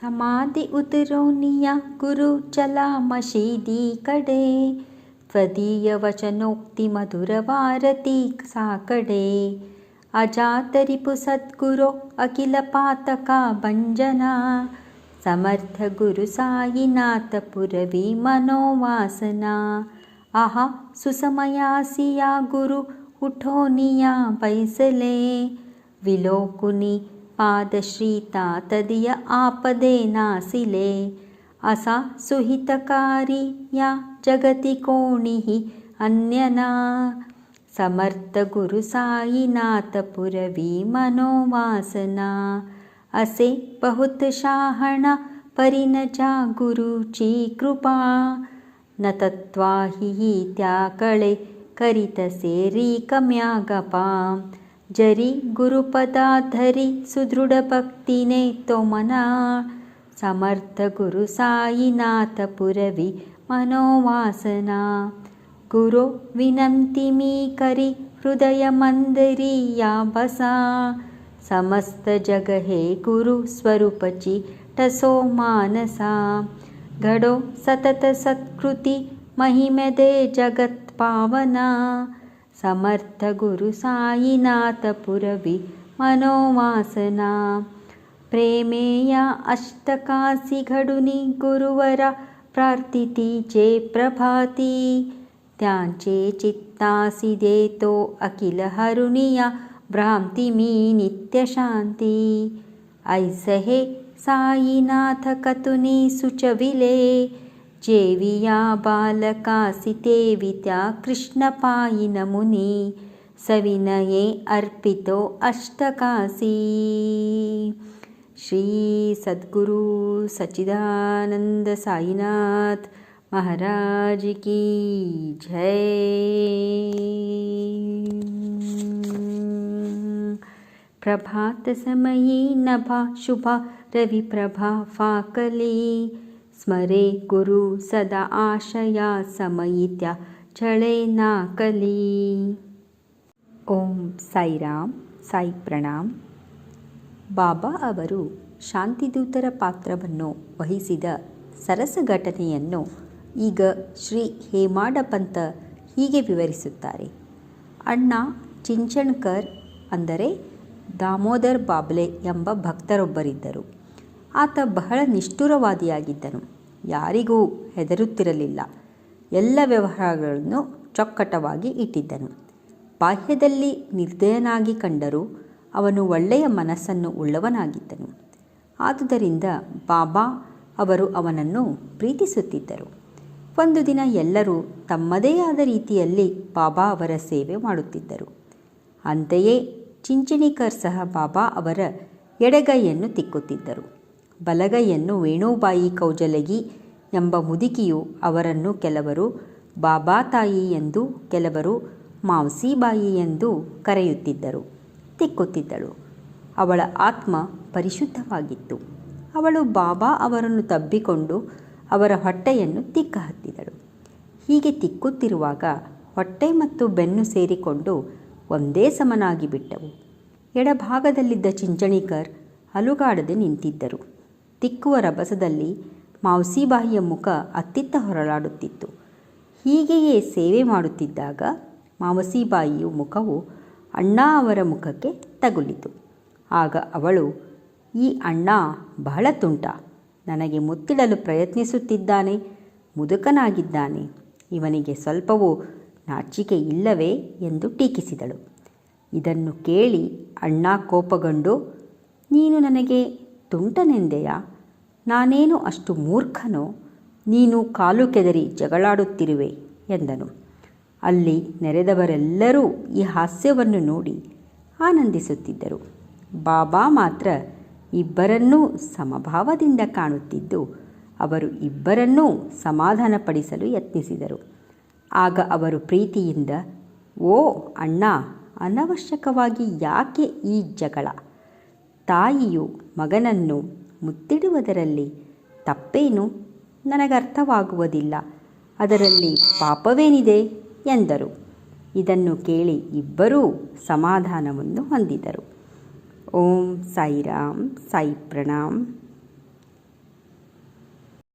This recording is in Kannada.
समाधि उदरोनिया गुरुचलामशीदीकडे त्वदीयवचनोक्तिमधुरवारती सा कडे अजातरिपुसद्गुरो अखिलपातकाभञ्जना समर्थगुरु साहिनाथपुरवीमनोवासना अह सुसमयासि या गुरु उठोनिया पैसले विलोकुनि पादश्रीता तदिय आपदे नासिले। असा सुहितकारी या जगति कोणिः अन्यना। समर्थ गुरु साईनाथ पुरवी मनोवासना। असे बहुत शाहणा परिन जा गुरुची कृपा। न तत्वाही त्या कळे करीतसे रिकम्या गपा जरी गुरुपदाधरि सुदृढभक्तिनेतोमना समर्थगुरु सायिनाथपुरवि मनोवासना। गुरो विनन्तिमीकरि हृदयमन्दिरी याभसा समस्त जग हे गुरुस्वरूपची टसो मानसा। गडो सततसत्कृति महिमदे जगत्पावना। समर्थगुरु सायिनाथपुरविमनोवासना प्रेमेया अष्टकासि घडुनी गुरुवरा प्रार्थिति चे प्रभाति। त्याचे चित्तासि देतो अखिलहरुणिया भ्रान्ति मी नित्यशान्ति ऐ सहे साईनाथकतु सुचविले। जेविया बालकासिते विता कृष्णपायि नमुनि सविनये अर्पितो अष्टकासी। श्रीसद्गुरु सच्चिदानन्दसायिनाथ महाराज की जय। प्रभात प्रभातसमये नभा शुभा रविप्रभा फाकली ಸ್ಮರೆ ಗುರು ಸದಾ ಆಶಯ ಸಮಯಿತ್ಯ ಚಳೆ ನಾ ಕಲಿ ಓಂ ಸೈರಾಮ್ ಸಾಯಿ ಪ್ರಣಾಮ್. ಬಾಬಾ ಅವರು ಶಾಂತಿದೂತರ ಪಾತ್ರವನ್ನು ವಹಿಸಿದ ಸರಸ ಘಟನೆಯನ್ನು ಈಗ ಶ್ರೀ ಹೇಮಾಡಪಂತ ಹೀಗೆ ವಿವರಿಸುತ್ತಾರೆ. ಅಣ್ಣ ಚಿಂಚಣ್ಕರ್ ಅಂದರೆ ದಾಮೋದರ್ ಬಾಬ್ಲೆ ಎಂಬ ಭಕ್ತರೊಬ್ಬರಿದ್ದರು. ಆತ ಬಹಳ ನಿಷ್ಠುರವಾದಿಯಾಗಿದ್ದನು. ಯಾರಿಗೂ ಹೆದರುತ್ತಿರಲಿಲ್ಲ. ಎಲ್ಲ ವ್ಯವಹಾರಗಳನ್ನು ಚೊಕ್ಕಟವಾಗಿ ಇಟ್ಟಿದ್ದನು. ಬಾಹ್ಯದಲ್ಲಿ ನಿರ್ದಯನಾಗಿ ಕಂಡರೂ ಅವನು ಒಳ್ಳೆಯ ಮನಸ್ಸನ್ನು ಉಳ್ಳವನಾಗಿದ್ದನು. ಆದುದರಿಂದ ಬಾಬಾ ಅವರು ಅವನನ್ನು ಪ್ರೀತಿಸುತ್ತಿದ್ದರು. ಒಂದು ದಿನ ಎಲ್ಲರೂ ತಮ್ಮದೇ ಆದ ರೀತಿಯಲ್ಲಿ ಬಾಬಾ ಅವರ ಸೇವೆ ಮಾಡುತ್ತಿದ್ದರು. ಅಂತೆಯೇ ಚಿಂಚಣಿಕರ್ ಸಹ ಬಾಬಾ ಅವರ ಎಡಗೈಯನ್ನು ತಿಕ್ಕುತ್ತಿದ್ದರು. ಬಲಗೈಯನ್ನು ವೇಣುಬಾಯಿ ಕೌಜಲಗಿ ಎಂಬ ಮುದುಕಿಯು ಅವರನ್ನು ಕೆಲವರು ಬಾಬಾ ತಾಯಿ ಎಂದು ಕೆಲವರು ಮಾವಸಿಬಾಯಿ ಎಂದು ಕರೆಯುತ್ತಿದ್ದರು. ತಿಕ್ಕುತ್ತಿದ್ದಳು. ಅವಳ ಆತ್ಮ ಪರಿಶುದ್ಧವಾಗಿತ್ತು. ಅವಳು ಬಾಬಾ ಅವರನ್ನು ತಬ್ಬಿಕೊಂಡು ಅವರ ಹೊಟ್ಟೆಯನ್ನು ತಿಕ್ಕ ಹತ್ತಿದಳು ಹೀಗೆ ತಿಕ್ಕುತ್ತಿರುವಾಗ ಹೊಟ್ಟೆ ಮತ್ತು ಬೆನ್ನು ಸೇರಿಕೊಂಡು ಒಂದೇ ಸಮನಾಗಿ ಬಿಟ್ಟವು ಎಡಭಾಗದಲ್ಲಿದ್ದ ಚಿಂಚಣಿಕರ್ ಅಲುಗಾಡದೆ ನಿಂತಿದ್ದರು. ತಿಕ್ಕುವ ರಭಸದಲ್ಲಿ ಮಾವಸಿಬಾಯಿಯ ಮುಖ ಅತ್ತಿತ್ತ ಹೊರಳಾಡುತ್ತಿತ್ತು. ಹೀಗೆಯೇ ಸೇವೆ ಮಾಡುತ್ತಿದ್ದಾಗ ಮಾವಸಿಬಾಯಿಯ ಮುಖವು ಅಣ್ಣ ಅವರ ಮುಖಕ್ಕೆ ತಗುಲಿತು. ಆಗ ಅವಳು, ಈ ಅಣ್ಣ ಬಹಳ ತುಂಟ. ನನಗೆ ಮುತ್ತಿಡಲು ಪ್ರಯತ್ನಿಸುತ್ತಿದ್ದಾನೆ, ಮುದುಕನಾಗಿದ್ದಾನೆ. ಇವನಿಗೆ ಸ್ವಲ್ಪವೂ ನಾಚಿಕೆ ಇಲ್ಲವೇ? ಎಂದು ಟೀಕಿಸಿದಳು. ಇದನ್ನು ಕೇಳಿ ಅಣ್ಣ ಕೋಪಗೊಂಡು, ನೀನು ನನಗೆ ತುಂಟನೆಂದೆಯಾ? ನಾನೇನು ಅಷ್ಟು ಮೂರ್ಖನೋ? ನೀನು ಕಾಲು ಕೆದರಿ ಜಗಳಾಡುತ್ತಿರುವೆ ಎಂದನು. ಅಲ್ಲಿ ನೆರೆದವರೆಲ್ಲರೂ ಈ ಹಾಸ್ಯವನ್ನು ನೋಡಿ ಆನಂದಿಸುತ್ತಿದ್ದರು. ಬಾಬಾ ಮಾತ್ರ ಇಬ್ಬರನ್ನೂ ಸಮಭಾವದಿಂದ ಕಾಣುತ್ತಿದ್ದು, ಅವರು ಇಬ್ಬರನ್ನೂ ಸಮಾಧಾನಪಡಿಸಲು ಯತ್ನಿಸಿದರು. ಆಗ ಅವರು ಪ್ರೀತಿಯಿಂದ, ಓ ಅಣ್ಣ, ಅನವಶ್ಯಕವಾಗಿ ಯಾಕೆ ಈ ಜಗಳ? ತಾಯಿಯು ಮಗನನ್ನು ಮುತ್ತಿಡುವುದರಲ್ಲಿ ತಪ್ಪೇನು? ನನಗರ್ಥವಾಗುವುದಿಲ್ಲ. ಅದರಲ್ಲಿ ಪಾಪವೇನಿದೆ? ಎಂದರು. ಇದನ್ನು ಕೇಳಿ ಇಬ್ಬರೂ ಸಮಾಧಾನವನ್ನು ಹೊಂದಿದರು. ಓಂ ಸಾಯಿರಾಮ್ ಸಾಯಿ ಪ್ರಣಾಮ್